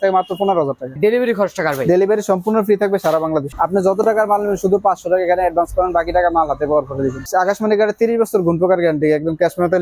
থেকে মাত্র পনেরো হাজার টাকা। ডেলিভারি ভাই। ডেলিভারি সম্পূর্ণ ফ্রি থাকবে সারা বাংলাদেশ। আপনি যত টাকার মাল নেবেন শুধু পাঁচশো টাকা এখানে অ্যাডভান্স করেন বাকি টাকা মাল হাতে পাওয়ার করে দিবেন। আকাশমণি কাঠের তিরিশ বছর গুণ প্রকার গ্যারান্টি একদম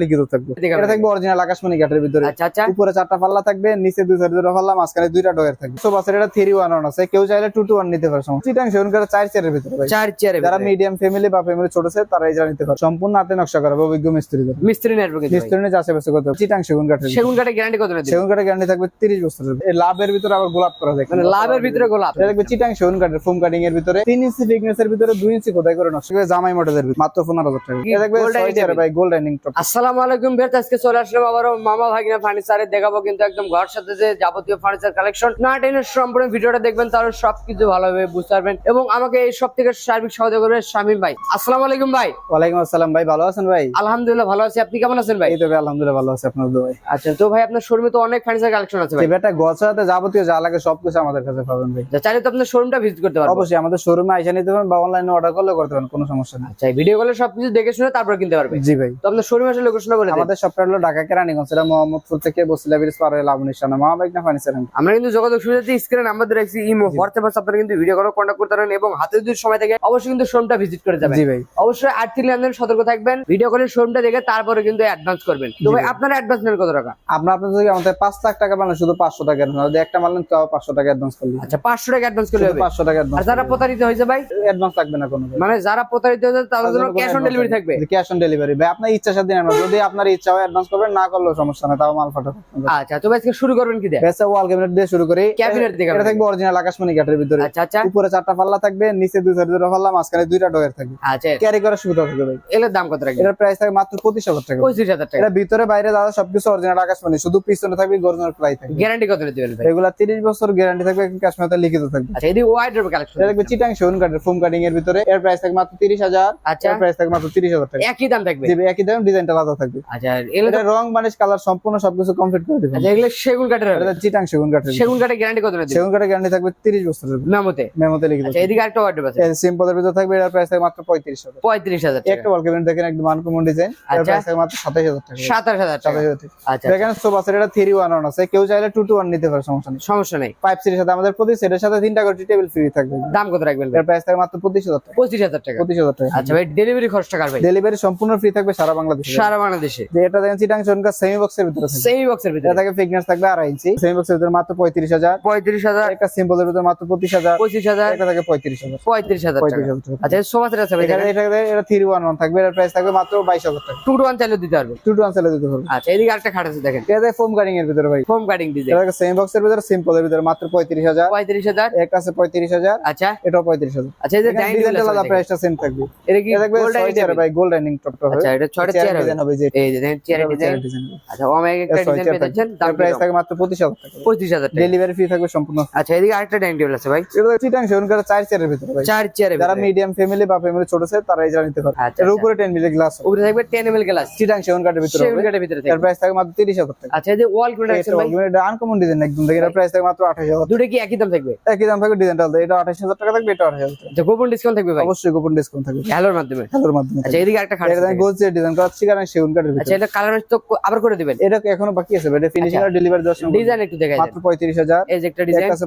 লিখিত থাকবে। এটা থাকবে অরিজিনাল আকাশমণি কাঠের ভিতরে। আচ্ছা আচ্ছা। উপরে চারটা পাল্লা থাকবে নিচে দুই চার দুটো পাল্লা মাঝখানে দুইটা ডয়ের থাকবে। সব আছে এটা থ্রি ওয়ান ওয়ান আছে। কেউ চাইলে টু টু ওয়ান নিতে পারে সমস্যা চিটাং সেভেন করে চার চেয়ারের ভিতরে চার চেয়ারে যারা মিডিয়াম ফ্যামিলি বা ফ্যামিলি ছোট আছে তারা এই নিতে পারে। সম্পূর্ণ হাতে নকশা করা অভিজ্ঞ মিস্ত্রি মিস্ত্রি নেটওয়ার্ক মিস্ত্রি আশেপাশে হবে। চিটাং সেগুন কাঠের সেগুন কাঠে গ্যারান্টি কত সেগুন কাঠের গ্যারান্টি থাকবে তিরিশ বছরের। এই লাভের ভিতরে আবার গোলাপ করা যায় মানে লাভের ভিতরে গোলাপ। এটা দেখবে চিটাং সেগুন কাঠের ফোম কাটিং এর ভিতরে। তিন ইঞ্চি থিকনেস এর ভিতরে দুই ইঞ্চি কোথায় করে নকশা করে জামাই ভিতরে। মাত্র পনেরো হাজার টাকা। এটা দেখবে gold ছয় dining চেয়ারে table? ভাই গোল্ড ডাইনিং টপ আসসালামু আলাইকুম বের আজকে চলে আসলাম আবারও মামা ভাগিনা ফার্নিচারে দেখাবো কিন্তু একদম ঘর সাথে যে যাবতীয় ফার্নিচার কালেকশন না টেনের সম্পূর্ণ ভিডিওটা দেখবেন তাহলে সবকিছু ভালোভাবে বুঝতে পারবেন। এবং আমাকে এই সব থেকে সার্বিক সহযোগিতা করবে শামীম ভাই। আসসালামু আলাইকুম ভাই। ওয়ালাইকুম আসসালাম ভাই ভালো আছেন ভাই? আলহামদুলিল্লাহ ভালো আছি। আপনি কেমন আছেন ভাই? এই তো ভাই আলহামদুলিল্লাহ ভালো আছে আপনার দোয়াই আচ্ছা তো ভাই আপনার শোরুমে তো অনেক ফার্নিচার কালেকশন আছে ভাই। বেটা গছাতে যাবতীয় যা লাগে সবকিছু আমাদের কাছে পাবেন ভাই। যা চাইলে তো আপনার শোরুমটা ভিজিট করতে পারবেন অবশ্যই আমাদের শোরুমে আইসা নিতে পারেন বা অনলাইনে অর্ডার করলে করতে পারেন কোনো সমস্যা নেই। আচ্ছা ভিডিও কলে সবকিছু দেখে শুনে তারপর কিনতে পারবে। জি ভাই। তো আপনার শোরুমে আসলে লোকেশনটা বলে আমাদের সবটা হলো ঢাকা কেরানীগঞ্জ এটা মোহাম্মদপুর থেকে বসিলা ব্রিজ পার হয়ে লাবণী সামনে মহাবাইক না ফার্নিচার আমরা কিন্তু যোগাযোগ সুবিধাতে স্ক্রিনে নাম্বার দিয়ে রাখছি ইমো হোয়াটসঅ্যাপ আছে আপনারা কিন্তু ভিডিও করে কন্ট্যাক্ট করতে পারেন এবং হাতে যদি সময় থাকে অবশ্যই কিন্তু শোরুমটা ভিজিট করে যাবেন। জি ভাই। অবশ্যই আর্থিক লেনদেন সতর্ক থাকবেন ভিডিও করে শোরুমটা দেখে তারপরে কিন্তু অ্যাডভান্স করবেন। তো ভাই আপনারা অ্যাডভান্স নেন কত টাকা? আপনার আপনার যদি আমাদের পাঁচ লাখ টাকা পারেন শুধু পাঁচশো টাকা। advance, একটা তাও পাঁচশো টাকা অ্যাডভান্স করলে আচ্ছা পাঁচশো টাকা অ্যাডভান্স করলে পাঁচশো টাকা অ্যাডভান্স যারা প্রতারিত হয়েছে ভাই? অ্যাডভান্স লাগবে না কোনো মানে যারা প্রতারিত হয়েছে তাদের জন্য ক্যাশ অন ডেলিভারি থাকবে। ক্যাশ অন ডেলিভারি ভাই আপনার ইচ্ছা সাথে নেন। যদি আপনার ইচ্ছা হয় অ্যাডভান্স করবেন না করলেও সমস্যা না তাও মাল ফাটা আচ্ছা তো আজকে শুরু করবেন কি দিয়ে বেসা ওয়াল ক্যাবিনেট দিয়ে শুরু করি। Cabinet দিয়ে এটা থাকবে অরিজিনাল আকাশমণি কাঠের ভিতরে। আচ্ছা আচ্ছা। উপরে চারটা পাল্লা থাকবে নিচে দুই চার দুটো পাল্লা মাঝখানে দুইটা ডয়ের থাকবে। আচ্ছা। ক্যারি করার সুবিধা থাকবে ভাই। এগুলোর দাম কত এটার প্রাইস মাত্র পঁচিশ হাজার টাকা। পঁচিশ হাজার টাকা। এটা ভিতরে বাইরে দাদা সবকিছু অরিজিনাল আকাশমণি। শুধু পিছনে থাকবে গর্জনের প্রাইস থাকবে। গ্যারান্টি কত দিবেন ভাই? এগুলা তিরিশ বছর গ্যারান্টি থাকবে কাশ্মীরতে লিখিত থাকবে। আচ্ছা এদিকে ওয়াইড কালেকশন এটা দেখবে চিটাং সেগুন কাঠের ফোম কাটিং এর ভিতরে। এর প্রাইস থাকবে মাত্র তিরিশ হাজার আচ্ছা। এর প্রাইস থাকবে মাত্র তিরিশ হাজার টাকা। একই দাম থাকবে? জি একই দাম ডিজাইনটা আলাদা থাকবে। আচ্ছা এটা রং মানিশ কালার সম্পূর্ণ সবকিছু কমপ্লিট করে দেবেন। আচ্ছা এগুলো সেগুন কাঠের হবে। এটা চিটাং সেগুন কাঠের সেগুন কাঠের গ্যারান্টি কত দিবেন? সেগুন কাঠের গ্যারান্টি থাকবে তিরিশ বছরের মেমোতে? মেমোতে লিখিত আচ্ছা এদিকে আরেকটা ওয়াইড ওয়ার্ড আছে। সিম্পলের ভিতরে থাকবে এর প্রাইস থাকবে মাত্র পঁয়ত্রিশ হাজার। পঁয়ত্রিশ হাজার টাকা। একটা ওয়াল ক্যাবিনেট দেখেন একদম আনকমন ডিজাইন এর আচ্ছা। প্রাইস থাকবে মাত্র সাতাশ হাজার টাকা। সাতাশ হাজার টাকা। আচ্ছা এখানে সব আছে এটা থ্রি ওয়ান ওয়ান আছে। কেউ চাইলে টু টু ওয়ান নিতে পারে সমস্যা নেই সমস্যা নেই। পাইপ সিরিজ সাথে আমাদের প্রতি সেটের সাথে তিনটা করে টেবিল ফ্রি থাকবে। দাম কত রাখবেন এর প্রাইস থাকবে মাত্র পঁচিশ হাজার টাকা। পঁচিশ হাজার টাকা। পঁচিশ হাজার টাকা। আচ্ছা ভাই ডেলিভারি খরচ টাকার ভাই? ডেলিভারি সম্পূর্ণ ফ্রি থাকবে সারা বাংলাদেশে। সারা বাংলাদেশে। যে এটা দেখেন চিটাং সনকা সেমি বক্সের ভিতরে সেই বক্সের ভিতরে। থাকে ফিটনেস থাকবে আড়াই ইঞ্চি সেমি বক্সের ভিতরে মাত্র পঁয়ত্রিশ হাজার। পঁয়ত্রিশ হাজার। একটা সিম্পলের ভিতরে মাত্র পঁচিশ হাজার। পঁচিশ হাজার। এটা থাকে পঁয়ত্রিশ হাজার। পঁয়ত্রিশ হাজার পঁয়ত্রিশ হাজার আচ্ছা সোফা সেট আছে ভাই এটা এটা থ্রি ওয়ান ওয়ান থাকবে। এর প্রাইস থাকবে মাত্র বাইশ হাজার টাকা। টু টু ওয়ান চাইলে দিতে পারবে টু টু ওয়ান সেলে দিতে পারবে আচ্ছা এদিকে আরেকটা খাট আছে দেখেন। এটা ফোম কাটিং এর ভিতরে ভাই। ফোম কাটিং ডিজাইন এটা সেমি বক্সের ভিতরে সিম্পলের ভিতরে মাত্র পঁয়ত্রিশ হাজার। পঁয়ত্রিশ হাজার? একটা আছে পঁয়ত্রিশ হাজার আচ্ছা। এটাও পঁয়ত্রিশ হাজার। আচ্ছা এই যে ডাইনিং ডিজাইনটা আলাদা প্রাইসটা সেম থাকবে। এটা কি গোল্ড চেয়ার ভাই গোল্ড ডাইনিং হবে। আচ্ছা এটা চেয়ার হবে। ডিজাইন হবে যে এই যে চেয়ার ডিজাইন আচ্ছা ওমেগা একটা ডিজাইন দাম প্রাইস থাকে মাত্র টাকা। ডেলিভারি ফি থাকবে সম্পূর্ণ। আচ্ছা এদিকে আরেকটা ডাইনিং টেবিল আছে ভাই। এটা চিটাং সেভেন করে চেয়ারের ভিতরে ভাই। যারা মিডিয়াম ফ্যামিলি বা ফ্যামিলি ছোট আছে তারা এই যারা নিতে পারে আচ্ছা, এর আচ্ছা। উপরে টেন মিলি গ্লাস উপরে থাকবে টেন এম এল গ্লাস চিটাং সেভেন ভিতরে সেভেন কাটের ভিতরে এর প্রাইস থাকে মাত্র টাকা। আচ্ছা এই যে ওয়াল আছে ভাই। আনকমন ডিজাইন একদম প্রাইস মাত্র আঠাশ হাজার। দুটো কি একই দাম থাকবে? একই দাম থাকবে ডিজাইনটা আলাদা এটা আঠাশ হাজার টাকা থাকবে এটা টাকা। আচ্ছা ডিসকাউন্ট থাকবে ভাই? অবশ্যই গোপন ডিসকাউন্ট থাকবে। হ্যালোর মাধ্যমে? খেলার মাধ্যমে আচ্ছা এদিকে আরেকটা খাট এটা আছে। গোল ডিজাইন করা চিকান সেগুন কাঠের আচ্ছা এটা কালার তো আবার করে দিবেন? এটা এখনও বাকি আছে? এটা ফিনিশিং আর ডেলিভারি দেওয়ার সময় ডিজাইন একটু দেখা মাত্র পঁয়ত্রিশ হাজার। এই যে একটা ডিজাইন আছে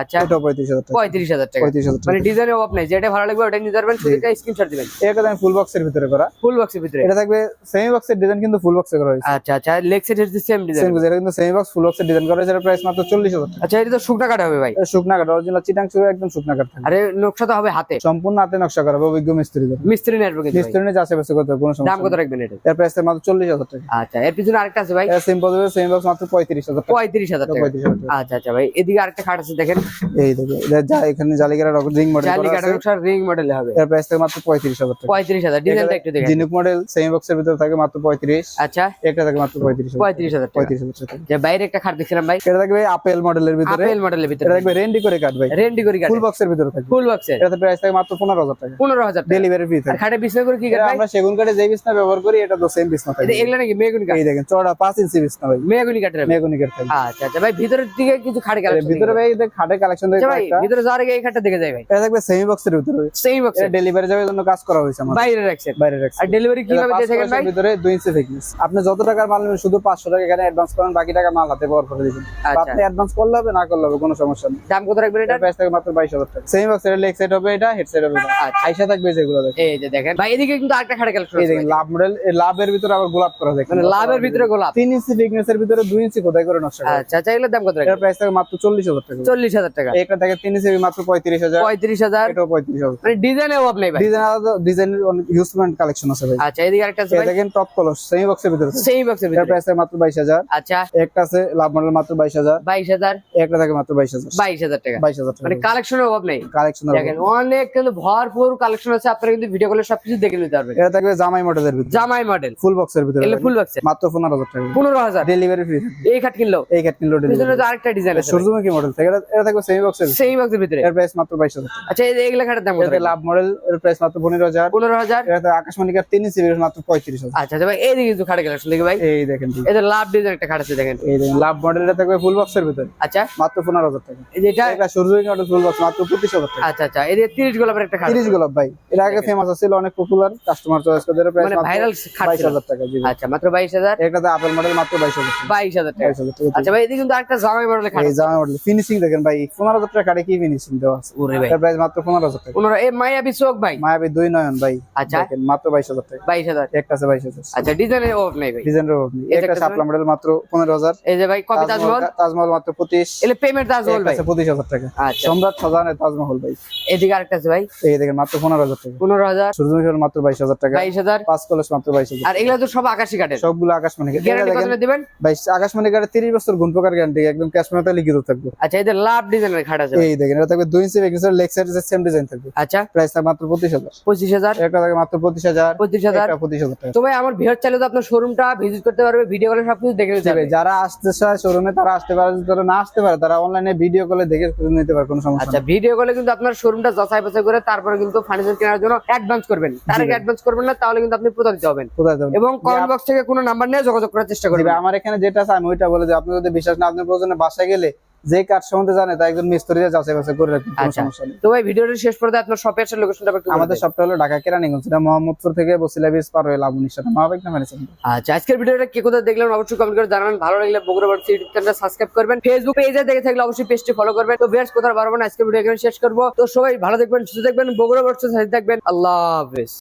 আচ্ছা টাকা। টাকা। টাকা। মানে ডিজাইনের অভাব নেই। যেটা ভালো লাগবে ওটা নিতে পারবেন। শুধু একটা স্ক্রিনশট দিবেন। এটা আমি ফুল বক্সের ভিতরে করা। ফুল বক্সের ভিতরে। এটা থাকবে সেমি বক্সের ডিজাইন কিন্তু ফুল বক্সে করা হয়েছে। আচ্ছা আচ্ছা লেগ সেম ডিজাইন সেম এটা কিন্তু সেমি বক্স ফুল বক্সের ডিজাইন করা হয়েছে। প্রাইস মাত্র চল্লিশ হাজার আচ্ছা এটা তো শুকনা কাটা হবে ভাই। শুকনা কাঠ অরিজিনাল চিটাং শুকনা একদম শুকনা কাঠ আরে নকশা তো হবে হাতে। সম্পূর্ণ হাতে নকশা করা হবে অভিজ্ঞ মিস্ত্রি মিস্ত্রি নেটওয়ার্ক মিস্ত্রি নিয়ে আশেপাশে করতে হবে কোনো দাম কত রাখবেন এটা? এর প্রাইস মাত্র চল্লিশ হাজার টাকা। আচ্ছা এর পিছনে আরেকটা আছে ভাই? এটা সিম্পল হবে সেমি বক্স মাত্র পঁয়ত্রিশ হাজার পঁয়ত্রিশ হাজার টাকা। আচ্ছা আচ্ছা ভাই এদিকে আরেকটা খাট আছে দেখেন। এই দেখো যা এখানে জালিকারা রিং মডেল জালি করা নকশা রিং মডেল হবে। এর প্রাইস মাত্র পঁয়ত্রিশ হাজার টাকা। পঁয়ত্রিশ হাজার ডিজাইনটা একটু দেখেন। জিনুক মডেল সেমি বক্সের ভিতরে থাকে মাত্র পঁয়ত্রিশ। আচ্ছা। একটা থাকে মাত্র পঁয়ত্রিশ পঁয়ত্রিশ হাজার পঁয়ত্রিশ হাজার বাইরে একটা খাট দেখছিলাম ভাই। এটা থাকবে আপেল মডেলের ভিতরে। আপেল মডেলের ভিতরে। এটা থাকবে রেন্ডি করে কাট ভাই। রেন্ডি করে কাট ফুল বক্সের ভিতরে থাকবে। ফুল বক্সের এটাতে প্রাইস থাকে মাত্র পনেরো হাজার টাকা। পনেরো হাজার টাকা। ডেলিভারি ফি আর থাকে। খাটে বিছনা করে কি কাট আমরা সেগুন কাঠে যে বিছনা ব্যবহার করি এটা তো সেম বিছনা থাকে। এগুলা নাকি মেগুনি কাট এই দেখেন চড়া পাঁচ ইঞ্চি বিছনা ভাই। মেগুনি হবে। মেগুনি থাকে আচ্ছা আচ্ছা ভাই ভিতরের দিকে কিছু খাট কালেকশন ভিতরে ভাই এদের খাটে কালেকশন দেখে আচ্ছা ভাই ভিতরে যাওয়ার আগে এই খাটটা দেখে যাই ভাই। এটা থাকবে সেমি বক্সের ভিতরে। সেমি বক্স এটা ডেলিভারি যাবে জন্য কাজ করা হয়েছে আমার। বাইরে রাখছেন বাইরে রাখছি আর ডেলিভারি কীভাবে দিয়ে থাকেন ভাই? ভিতরে দুই ইঞ্চি thickness। আপনি যত টাকার মাল নেবেন শুধু পাঁচশো টাকা এখানে অ্যাডভান্স করেন বাকি টাকা মাল হাতে পাওয়ার করে দিবেন। বা আপনি অ্যাডভান্স করলে হবে না করলে হবে কোনো সমস্যা নেই। দাম কত রাখবেন এটা প্রাইস থাকে মাত্র বাইশ হাজার টাকা। সেমি বক্স এর লেগ সাইড হবে এটা হেড সাইড হবে। আচ্ছা। আইসা থাকবে যেগুলো এই যে দেখেন। ভাই এদিকে কিন্তু আরেকটা কালেকশন এই দেখেন লাভ মডেল লাভের ভিতরে আবার গোলাপ করা দেখেন। মানে লাভের ভিতরে গোলাপ। তিন ইঞ্চি এর ভিতরে দুই ইঞ্চি খোদাই করে নকশা করা? আচ্ছা আচ্ছা এগুলোর দাম কত রাখবেন? প্রাইস থাকে মাত্র চল্লিশ হাজার টাকা। চল্লিশ হাজার টাকা। এটা থাকে তিন ইঞ্চি মাত্র পঁয়ত্রিশ হাজার। পঁয়ত্রিশ হাজার। এটাও পঁয়ত্রিশ হাজার। মানে ডিজাইনের অভাব নেই ভাই। ডিজাইন আলাদা ডিজাইনের অনেক হিউজমেন্ট কালেকশন আছে ভাই। আচ্ছা এদিকে আরেকটা আছে দেখেন টপ কলস সেমি বক্সের ভিতরে। সেই বক্সের ভিতরে। প্রাইস থাকে মাত্র বাইশ হাজার। আচ্ছা। একটা আছে লাভ মডেল মাত্র বাইশ হাজার। বাইশ হাজার। একটা থাকে মাত্র বাইশ হাজার। বাইশ হাজার টাকা। বাইশ হাজার মানে কালেকশনের অভাব নেই। কালেকশন দেখেন অনেক কিন্তু ভরপুর কালেকশন আছে আপনারা কিন্তু ভিডিও কলে সবকিছু দেখে নিতে পারবেন। এটা থাকবে জামাই মডেলের ভিতরে। জামাই মডেল ফুল বক্সের ভিতরে এগুলো ফুল বক্সে মাত্র পনেরো হাজার টাকা। পনেরো হাজার। ডেলিভারি ফ্রি এই খাট কিনলো। এই ক্যাট কিলো ডেলিভারি আরেকটা ডিজাইন আছে। সূর্যমুখী মডেল থেকে। এটা এটা থাকবে সেমি বক্সের সেই বক্সের ভিতরে। এর প্রাইস মাত্র বাইশ হাজার আচ্ছা এই এগুলো খাটের দাম কত লাভ মডেল এর প্রাইস মাত্র পনেরো হাজার। পনেরো হাজার। আকাশমণিকার তিন ইঞ্চি মাত্র পঁয়ত্রিশ হাজার। আচ্ছা আচ্ছা কিছু খাটে দেখি ভাই। এই দেখেন। এদের লাভ ডিজাইন একটা খাট আছে দেখেন। এই দেখেন লাভ মডেল এটা থাকবে ফুল বক্সের ভিতরে। আচ্ছা। মাত্র পনেরো হাজার টাকা। এই যে এটা এটা সূর্যমুখী মডেল ফুল বক্স মাত্র পঁচিশ হাজার টাকা। আচ্ছা আচ্ছা। এদের তিরিশ গোলাপের একটা খাট। গোলাপ ভাই। এর আগে ফেমাস ছিল অনেক পপুলার কাস্টমার চয়েস করে এর প্রাইস মানে ভাইরাল খাট বাইশ ছিল। হাজার টাকা জি আচ্ছা মাত্র বাইশ হাজার। এটাতে আপেল মডেল মাত্র বাইশ হাজার টাকা। আচ্ছা ভাই এদিকে কিন্তু আরেকটা জামাই মডেলের খাট এই জামা মডেল ফিনিশিং দেখেন ভাই। পনেরো হাজার টাকা কাটে কি ফিনিশিং দেওয়া আছে? ওরে ভাই। এর প্রাইস মাত্র পনেরো হাজার টাকা। পনেরো এ মায়াবি চোখ ভাই। মায়াবী দুই নয়ন ভাই। আচ্ছা। দেখেন মাত্র বাইশ হাজার টাকা। বাইশ হাজার। একটা আছে বাইশ হাজার। আচ্ছা ডিজাইনের অভাব নেই ভাই। ডিজাইনের অভাব নেই। একটা একটা শাপলা মডেল মাত্র পনেরো হাজার। এই যে ভাই কপি তাজমহল তাজমহল মাত্র পঁচিশ। এলে পেমেন্ট তাজমহল ভাই। পঁচিশ হাজার টাকা। আচ্ছা। সম্রাট সাজানের তাজমহল ভাই। এদিকে আরেকটা আছে ভাই। এই দেখেন মাত্র পনেরো হাজার টাকা। পনেরো হাজার। সূর্যমুখী মাত্র বাইশ হাজার টাকা। বাইশ হাজার। পাঁচ কলস মাত্র বাইশ হাজার আর এগুলা তো সব আকাশি কাঠের। সবগুলো আকাশমণি এটা গ্যারান্টি দেখেন কত দিবেন? ভাই আকাশমণি তিরিশ বছর গুণ প্রকার গ্যারান্টি একদম ক্যাশ মেমোতে লিখিত থাকবে। আচ্ছা এদের লাভ ডিজাইনের খাট আছে এই দেখেন এটা থাকবে দুই ইঞ্চি বেগেন্সার লেগ সাইড সেম ডিজাইন থাকবে। আচ্ছা। প্রাইস থাকবে মাত্র পঁচিশ হাজার। পঁচিশ হাজার। একটা থাকে মাত্র পঁচিশ হাজার। পঁচিশ হাজার। পঁচিশ হাজার টাকা। তো ভাই আমার ভিড় চাইলে তো আপনার শোরুমটা ভিজিট করতে পারবে ভিডিও কলে সবকিছু দেখে নিতে পারবে। ভাই, যারা আসতে চায় শোরুমে তারা আসতে পারে যদি না আসতে পারে তারা অনলাইনে ভিডিও কলে দেখে নিতে পারে কোনো সমস্যা আচ্ছা ভিডিও কলে কিন্তু আপনার শোরুমটা যাচাই বাছাই করে তারপরে কিন্তু ফার্নিচার কেনার জন্য অ্যাডভান্স করবেন। তার আগে অ্যাডভান্স করবেন না তাহলে কিন্তু আপনি প্রতারিত হবেন। প্রতারিত হবেন। এবং কমেন্ট বক্স থেকে কোনো নাম্বার নিয়ে যোগাযোগ করার চেষ্টা করবেন। আমার এখানে যেটা আছে আমি ওইটা বলে যে আপনি যদি বিশ্বাস না আপনার প্রয়োজনে বাসায় গেলে যে কাঠ সম্বন্ধে জানে তা একজন মিস্ত্রিরা যাচাই বাছাই করে রাখবেন কোনো আচ্ছা। সমস্যা নেই। তো ভাই ভিডিওটা শেষ পর্যন্ত আপনার শপের লোকেশনটা একটু আমাদের। সবটা হলো ঢাকা কেরানীগঞ্জ এটা মোহাম্মদপুর থেকে বসিলা বিচ পার হয়ে লাবণীর সাথে মহাবেগ না মানে আচ্ছা আজকের ভিডিওটা কে কোথায় দেখলেন অবশ্যই কমেন্ট করে জানাবেন। ভালো লাগলে বগুড়া বার্ডস ইউটিউব চ্যানেলটা সাবস্ক্রাইব করবেন। ফেসবুক পেজে দেখে থাকলে অবশ্যই পেজটি ফলো করবেন। তো বেশ কোথাও না আজকের ভিডিও এখানে শেষ করব। তো সবাই ভালো দেখবেন সুস্থ দেখবেন বগুড়া বার্ডস সাথে থাকবেন। আল্লাহ হাফেজ।